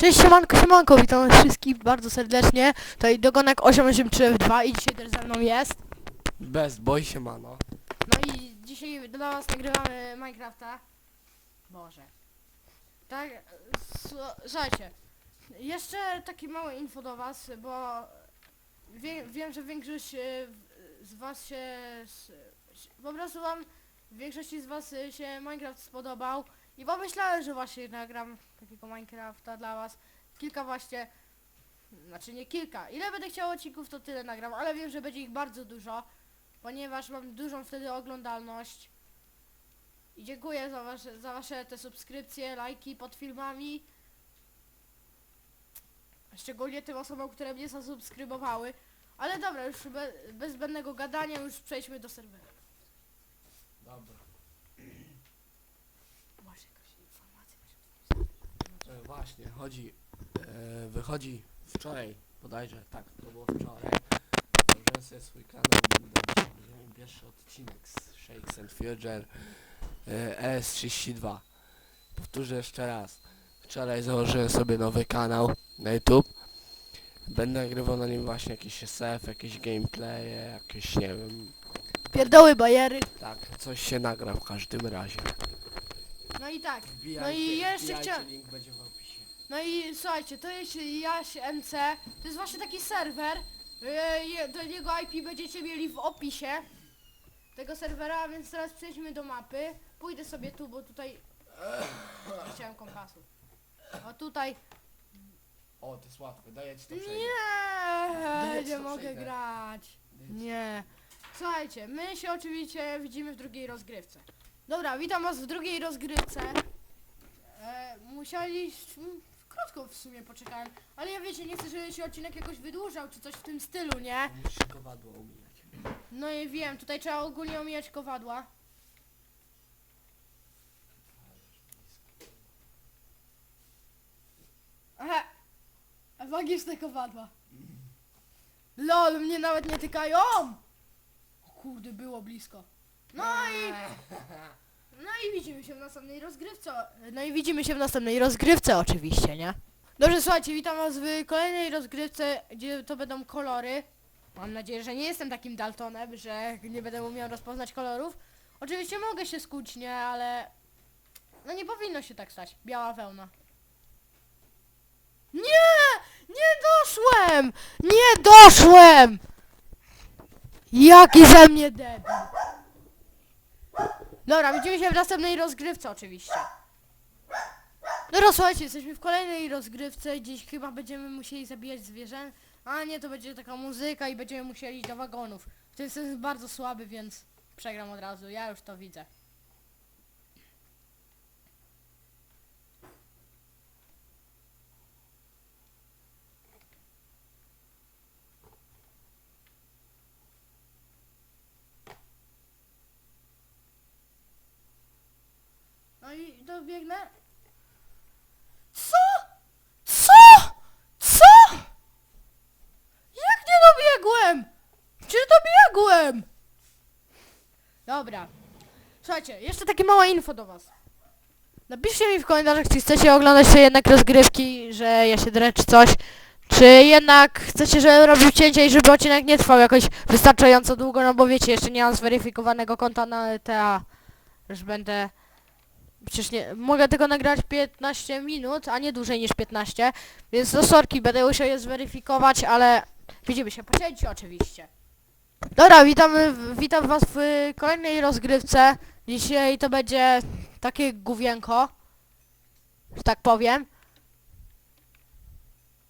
Cześć siemanko, siemanko, witam wszystkich bardzo serdecznie. Tutaj Dogonek 883F2 i dzisiaj też ze mną jest. Bez, boj się mano. No i dzisiaj dla was nagrywamy Minecrafta. Boże. Tak, słu- słuchajcie. Jeszcze takie małe info do was, bo wie, wiem, że większość e, z was się... Po prostu wam, większości z was się Minecraft spodobał i pomyślałem, że właśnie nagram takiego Minecrafta dla was. Kilka właśnie... Znaczy nie kilka. Ile będę chciał odcinków, to tyle nagram, ale wiem, że będzie ich bardzo dużo ponieważ mam dużą wtedy oglądalność. I dziękuję za wasze, za wasze te subskrypcje, lajki pod filmami. Szczególnie tym osobom, które mnie zasubskrybowały. Ale dobra, już be, bez zbędnego gadania już przejdźmy do serwera. Dobra. Masz jakąś informację? masz E, właśnie, chodzi, e, wychodzi wczoraj, bodajże, tak, to było wczoraj. Założyłem sobie swój kanał, będę dzisiaj pierwszy odcinek z Shakes and Future e, ES32. Powtórzę jeszcze raz. Wczoraj założyłem sobie nowy kanał na YouTube. Będę nagrywał na nim właśnie jakiś SF, jakieś gameplaye, jakieś nie wiem, Pierdoły, bajery. tak, coś się nagra w każdym razie. No i tak. Wbijajcie, jeszcze wbijajcie, chcia- link będzie w opisie. No i słuchajcie, to jest Jaś MC, to jest właśnie taki serwer, e, je- do niego IP będziecie mieli w opisie tego serwera, więc teraz przejdźmy do mapy. Pójdę sobie tu, bo tutaj... Nie chciałem kompasu. O tutaj... O, to jest łatwe, daję ci to przejdę. Nie, Daję ci nie to mogę przejdę. grać. Nie. Słuchajcie, my się oczywiście widzimy w drugiej rozgrywce. Dobra, witam was w drugiej rozgrywce. E, musieliśmy... Krótko w sumie poczekałem, ale ja wiecie, nie chcę, żeby się odcinek jakoś wydłużał, czy coś w tym stylu, nie? Musisz kowadło umijać. No i wiem, tutaj trzeba ogólnie omijać kowadła. Aha! Magiczne kowadła. LOL, mnie nawet nie tykają! O kurde, było blisko. No i... No i widzimy się w następnej rozgrywce. No i widzimy się w następnej rozgrywce oczywiście, nie? Dobrze, słuchajcie, witam was w kolejnej rozgrywce, gdzie to będą kolory. Mam nadzieję, że nie jestem takim Daltonem, że nie będę umiał rozpoznać kolorów. Oczywiście mogę się skuć, nie, ale... No nie powinno się tak stać. Biała wełna. Nie! Nie doszłem! Nie doszłem! Jaki ze mnie debil. Dobra, widzimy się w następnej rozgrywce oczywiście. Dobra, słuchajcie, jesteśmy w kolejnej rozgrywce, gdzieś chyba będziemy musieli zabijać zwierzę. A nie, to będzie taka muzyka i będziemy musieli iść do wagonów. To jest bardzo słaby, więc przegram od razu, ja już to widzę. Dobiegnę. Co? Co? Co? Jak nie dobiegłem? Czy dobiegłem? Dobra. Słuchajcie, jeszcze takie małe info do was. Napiszcie mi w komentarzach, czy chcecie oglądać sobie jednak rozgrywki, że ja się drę czy coś. Czy jednak chcecie, żebym robił cięcia i żeby odcinek nie trwał jakoś wystarczająco długo, no bo wiecie, jeszcze nie mam zweryfikowanego konta na LTA. Już będę... Przecież nie... Mogę tylko nagrać 15 minut, a nie dłużej niż 15. Więc do sorki będę musiał je zweryfikować, ale widzimy się po cięciu oczywiście. Dobra, witamy, w- witam was w kolejnej rozgrywce. Dzisiaj to będzie takie główienko, że tak powiem.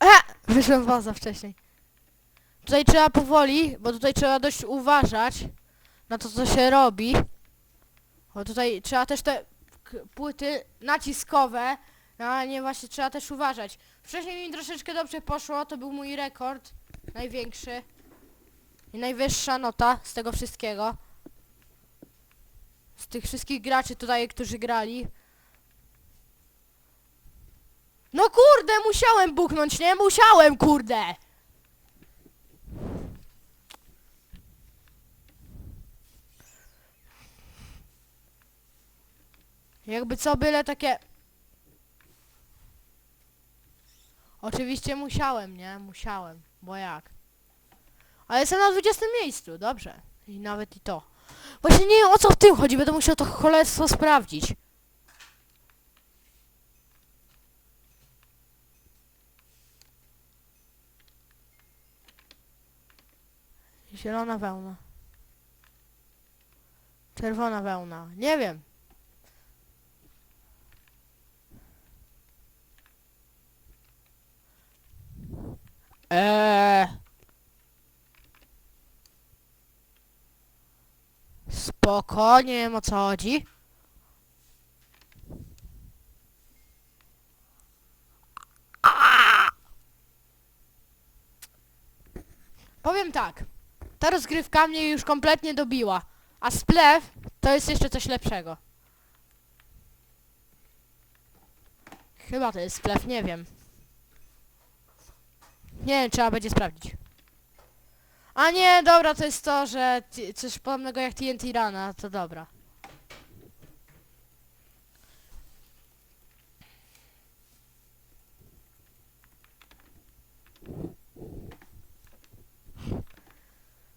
E! Wyszłem was za wcześniej. Tutaj trzeba powoli, bo tutaj trzeba dość uważać na to, co się robi. Bo tutaj trzeba też te płyty naciskowe, no ale nie właśnie trzeba też uważać. Wcześniej mi troszeczkę dobrze poszło, to był mój rekord, największy i najwyższa nota z tego wszystkiego. Z tych wszystkich graczy tutaj, którzy grali. No kurde, musiałem buchnąć, nie? Musiałem, kurde! Jakby co byle takie Oczywiście musiałem, nie? Musiałem. Bo jak? Ale jestem na 20 miejscu, dobrze. I nawet i to. Właśnie nie wiem o co w tym chodzi, będę musiał to cholerstwo sprawdzić. Zielona wełna. Czerwona wełna. Nie wiem. Eee. Spoko, nie wiem o co chodzi. Powiem tak. Ta rozgrywka mnie już kompletnie dobiła. A splew to jest jeszcze coś lepszego. Chyba to jest splew, nie wiem. Nie wiem, trzeba będzie sprawdzić. A nie, dobra, to jest to, że coś podobnego jak TNT Rana, to dobra.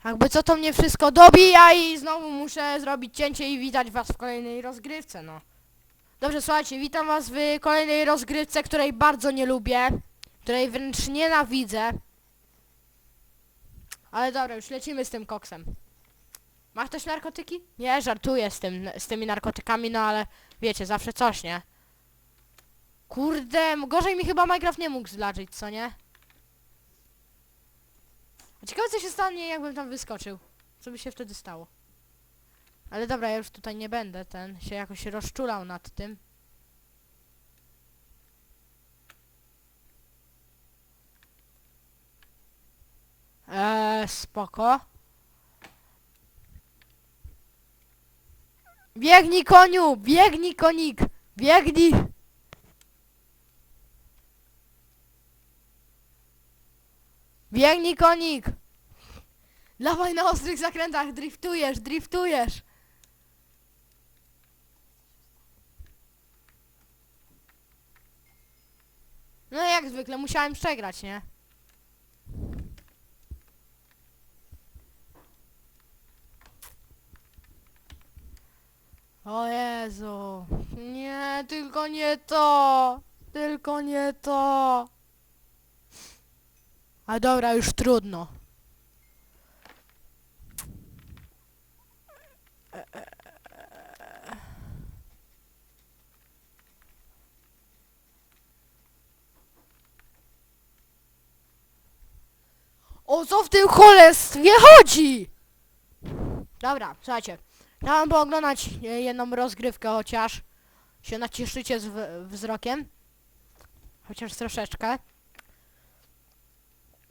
Jakby co to mnie wszystko dobija i znowu muszę zrobić cięcie i witać was w kolejnej rozgrywce, no. Dobrze, słuchajcie, witam was w kolejnej rozgrywce, której bardzo nie lubię, której wręcz nienawidzę. Ale dobra, już lecimy z tym koksem. Ma ktoś narkotyki? Nie, żartuję z tym, z tymi narkotykami, no ale wiecie, zawsze coś, nie? Kurde, gorzej mi chyba Minecraft nie mógł zdarzyć, co nie? A ciekawe co się stanie, jakbym tam wyskoczył. Co by się wtedy stało? Ale dobra, ja już tutaj nie będę, ten się jakoś rozczulał nad tym. Spoko. Biegnij koniu! Biegnij konik! Biegnij! Biegnij konik! Dawaj na ostrych zakrętach, driftujesz, driftujesz! No jak zwykle, musiałem przegrać, nie? O Jezu. Nie, tylko nie to. Tylko nie to. A dobra, już trudno. O co w tym cholerstwie chodzi? Dobra, słuchajcie. Chciałem pooglądać e, jedną rozgrywkę chociaż. Się nacieszycie z wzrokiem. Chociaż troszeczkę.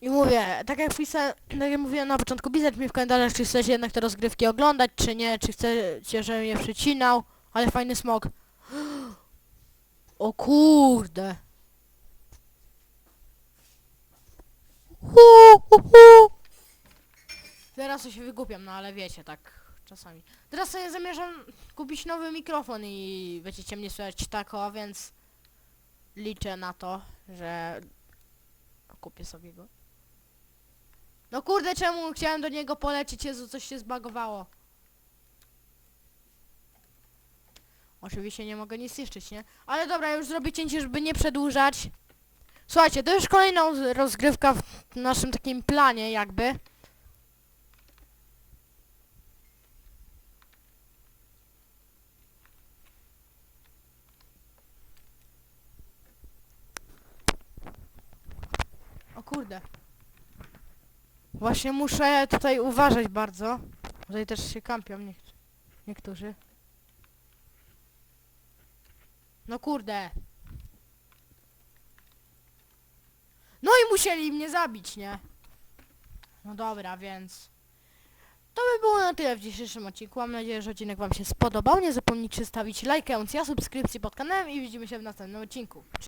I mówię, tak jak pisałem, tak jak mówiłem na początku, pisać mi w komentarzach, czy chcecie jednak te rozgrywki oglądać, czy nie, czy chcecie, żebym je przycinał. Ale fajny smok. O kurde. Teraz to się wygłupiam, no ale wiecie, tak czasami. Teraz sobie zamierzam kupić nowy mikrofon i będziecie mnie słyszeć tak o, więc liczę na to, że kupię sobie go. No kurde, czemu chciałem do niego polecieć, Jezu, coś się zbagowało. Oczywiście nie mogę nic niszczyć, nie? Ale dobra, już zrobię cięcie, żeby nie przedłużać. Słuchajcie, to już kolejna rozgrywka w naszym takim planie jakby. Właśnie muszę tutaj uważać bardzo. Tutaj też się kampią niekt niektórzy. No kurde. No i musieli mnie zabić, nie? No dobra, więc... To by było na tyle w dzisiejszym odcinku. Mam nadzieję, że odcinek wam się spodobał. Nie zapomnijcie stawić lajkę, ja subskrypcji pod kanałem i widzimy się w następnym odcinku.